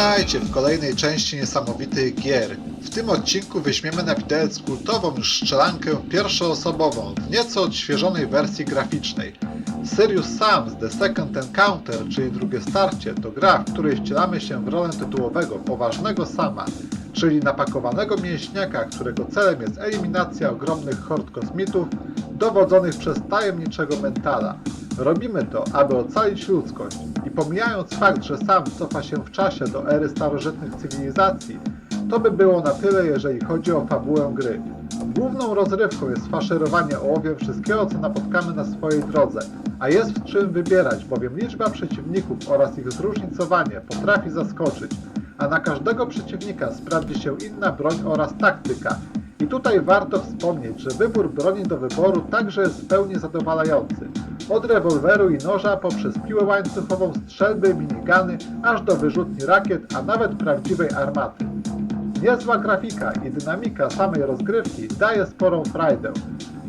Witajcie w kolejnej części niesamowitych gier. W tym odcinku weźmiemy na widelec kultową już strzelankę pierwszoosobową w nieco odświeżonej wersji graficznej. Serious Sam The Second Encounter, czyli drugie starcie, to gra, w której wcielamy się w rolę tytułowego poważnego Sama, czyli napakowanego mięśniaka, którego celem jest eliminacja ogromnych hord kosmitów dowodzonych przez tajemniczego mentala. Robimy to, aby ocalić ludzkość i pomijając fakt, że sam cofa się w czasie do ery starożytnych cywilizacji, to by było na tyle, jeżeli chodzi o fabułę gry. Główną rozrywką jest faszerowanie ołowiem wszystkiego, co napotkamy na swojej drodze, a jest w czym wybierać, bowiem liczba przeciwników oraz ich zróżnicowanie potrafi zaskoczyć, a na każdego przeciwnika sprawdzi się inna broń oraz taktyka. I tutaj warto wspomnieć, że wybór broni do wyboru także jest w pełni zadowalający. Od rewolweru i noża poprzez piłę łańcuchową, strzelby, minigany, aż do wyrzutni rakiet, a nawet prawdziwej armaty. Niezła grafika i dynamika samej rozgrywki daje sporą frajdę.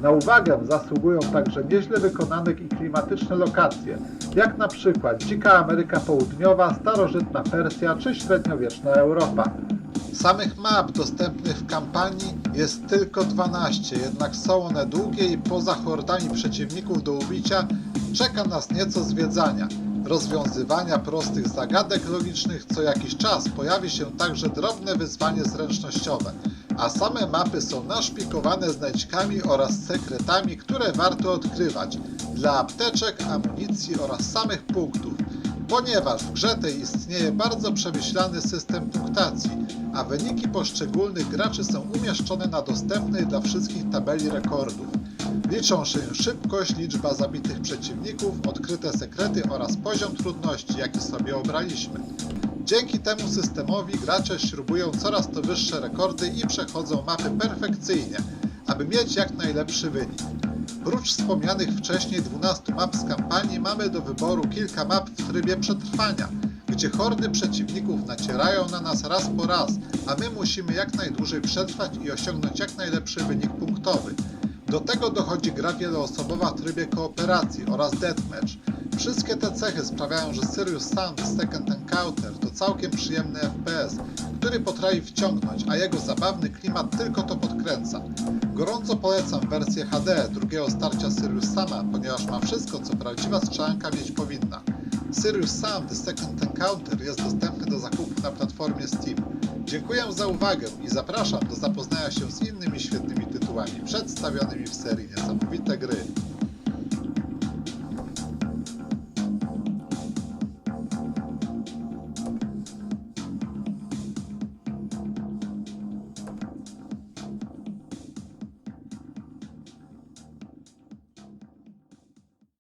Na uwagę zasługują także nieźle wykonane i klimatyczne lokacje, jak na przykład Dzika Ameryka Południowa, starożytna Persja czy średniowieczna Europa. Samych map dostępnych w kampanii jest tylko 12, jednak są one długie i poza hordami przeciwników do ubicia czeka nas nieco zwiedzania, rozwiązywania prostych zagadek logicznych, co jakiś czas pojawi się także drobne wyzwanie zręcznościowe, a same mapy są naszpikowane znajdźkami oraz sekretami, które warto odkrywać dla apteczek, amunicji oraz samych punktów ponieważ w grze tej istnieje bardzo przemyślany system punktacji, a wyniki poszczególnych graczy są umieszczone na dostępnej dla wszystkich tabeli rekordów. Liczą się szybkość, liczba zabitych przeciwników, odkryte sekrety oraz poziom trudności, jaki sobie obraliśmy. Dzięki temu systemowi gracze śrubują coraz to wyższe rekordy i przechodzą mapy perfekcyjnie, aby mieć jak najlepszy wynik. Prócz wspomnianych wcześniej 12 map z kampanii mamy do wyboru kilka map w trybie przetrwania, gdzie hordy przeciwników nacierają na nas raz po raz, a my musimy jak najdłużej przetrwać i osiągnąć jak najlepszy wynik punktowy. Do tego dochodzi gra wieloosobowa w trybie kooperacji oraz deathmatch. Wszystkie te cechy sprawiają, że Sam The Second Encounter to całkiem przyjemny FPS, który potrafi wciągnąć, a jego zabawny klimat tylko to podkręca. Gorąco polecam wersję HD drugiego starcia Sirius Sama, ponieważ ma wszystko, co prawdziwa strzelanka mieć powinna. Sirius Sam The Second Encounter jest dostępny do zakupu na platformie Steam. Dziękuję za uwagę i zapraszam do zapoznania się z innymi świetnymi tytułami przedstawionymi w serii Niesamowite Gry.